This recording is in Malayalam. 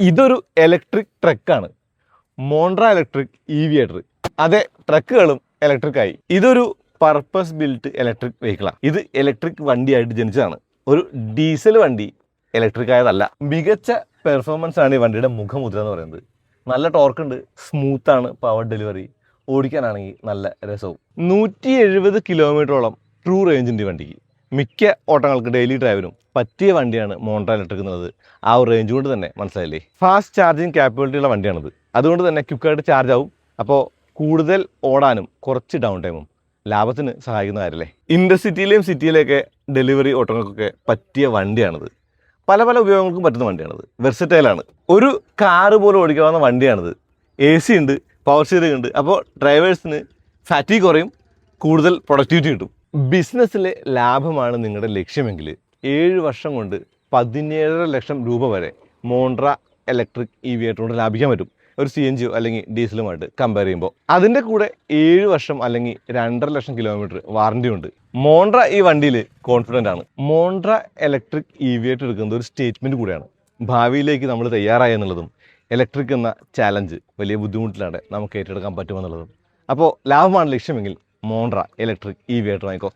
ഇതൊരു ഇലക്ട്രിക് ട്രക്കാണ് മോണ്ട്ര ഇലക്ട്രിക് ഇവിയേറ്റർ അതെ ട്രക്കുകളും ഇലക്ട്രിക് ആയി. ഇതൊരു പർപ്പസ് ബിൽറ്റ് ഇലക്ട്രിക് വെഹിക്കിളാണ് ഇത് ഇലക്ട്രിക് വണ്ടിയായിട്ട് ജനിച്ചതാണ്. ഒരു ഡീസൽ വണ്ടി ഇലക്ട്രിക് ആയതല്ല. മികച്ച പെർഫോമൻസ് ആണ് ഈ വണ്ടിയുടെ മുഖമുദ്ര എന്ന് പറയുന്നത്. നല്ല ടോർക്ക് ഉണ്ട് സ്മൂത്താണ് പവർ ഡെലിവറി ഓടിക്കാനാണെങ്കിൽ നല്ല രസവും. നൂറ്റി എഴുപത് കിലോമീറ്ററോളം ട്രൂ റേഞ്ചിന്റെ വണ്ടിക്ക്. മിക്ക ഓട്ടങ്ങൾക്ക് ഡെയിലി ഡ്രൈവിനും പറ്റിയ വണ്ടിയാണ് മോണ്ട്ര ഇലക്ട്രിക് എന്നുള്ളത്. ആ ഒരു റേഞ്ച് കൊണ്ട് തന്നെ മനസ്സിലായില്ലേ? ഫാസ്റ്റ് ചാർജിങ് കാപ്പബിലിറ്റി ഉള്ള വണ്ടിയാണിത്. അതുകൊണ്ട് തന്നെ ക്വിക്കായിട്ട് ചാർജ് ആവും. അപ്പോൾ കൂടുതൽ ഓടാനും കുറച്ച് ഡൗൺ ടൈമും ലാഭത്തിന് സഹായിക്കുന്ന കാര്യമല്ലേ ഇൻഡർസിറ്റിയിലെയും സിറ്റിയിലെയൊക്കെ ഡെലിവറി ഓട്ടങ്ങൾക്കൊക്കെ പറ്റിയ വണ്ടിയാണിത്. പല പല ഉപയോഗങ്ങൾക്കും പറ്റുന്ന വണ്ടിയാണിത്. വെർസറ്റൈലാണ് ഒരു കാറ് പോലും ഓടിക്കാവുന്ന വണ്ടിയാണിത്. എ സി ഉണ്ട് പവർ സ്റ്റിയറിംഗ് ഉണ്ട്. അപ്പോൾ ഡ്രൈവേഴ്സിന് ഫാറ്റി കുറയും കൂടുതൽ പ്രൊഡക്ടിവിറ്റി കിട്ടും. ബിസിനസ്സിലെ ലാഭമാണ് നിങ്ങളുടെ ലക്ഷ്യമെങ്കിൽ ഏഴ് വർഷം കൊണ്ട് പതിനേഴര ലക്ഷം രൂപ വരെ മോണ്ട്ര ഇലക്ട്രിക് ഇ വി കൊണ്ട് ലാഭിക്കാൻ പറ്റും. ഒരു സി എൻ ജിയോ അല്ലെങ്കിൽ ഡീസലുമായിട്ട് കമ്പയർ ചെയ്യുമ്പോൾ. അതിന്റെ കൂടെ ഏഴ് വർഷം അല്ലെങ്കിൽ രണ്ടര ലക്ഷം കിലോമീറ്റർ വാറണ്ടി ഉണ്ട്. മോണ്ട്ര ഈ വണ്ടിയിൽ കോൺഫിഡന്റ് ആണ്. മോണ്ട്ര ഇലക്ട്രിക് ഇ വി ആയിട്ട് എടുക്കുന്നത് ഒരു സ്റ്റേറ്റ്മെന്റ് കൂടെയാണ്. ഭാവിയിലേക്ക് നമ്മൾ തയ്യാറായി എന്നുള്ളതും ഇലക്ട്രിക് എന്ന ചാലഞ്ച് വലിയ ബുദ്ധിമുട്ടിലാണ് നമുക്ക് ഏറ്റെടുക്കാൻ പറ്റുമെന്നുള്ളതും അപ്പോൾ ലാഭമാണ് ലക്ഷ്യമെങ്കിൽ മോണ്ട്ര ഇലക്ട്രിക് ഇ വി ആയിട്ട് വാങ്ങിക്കോ.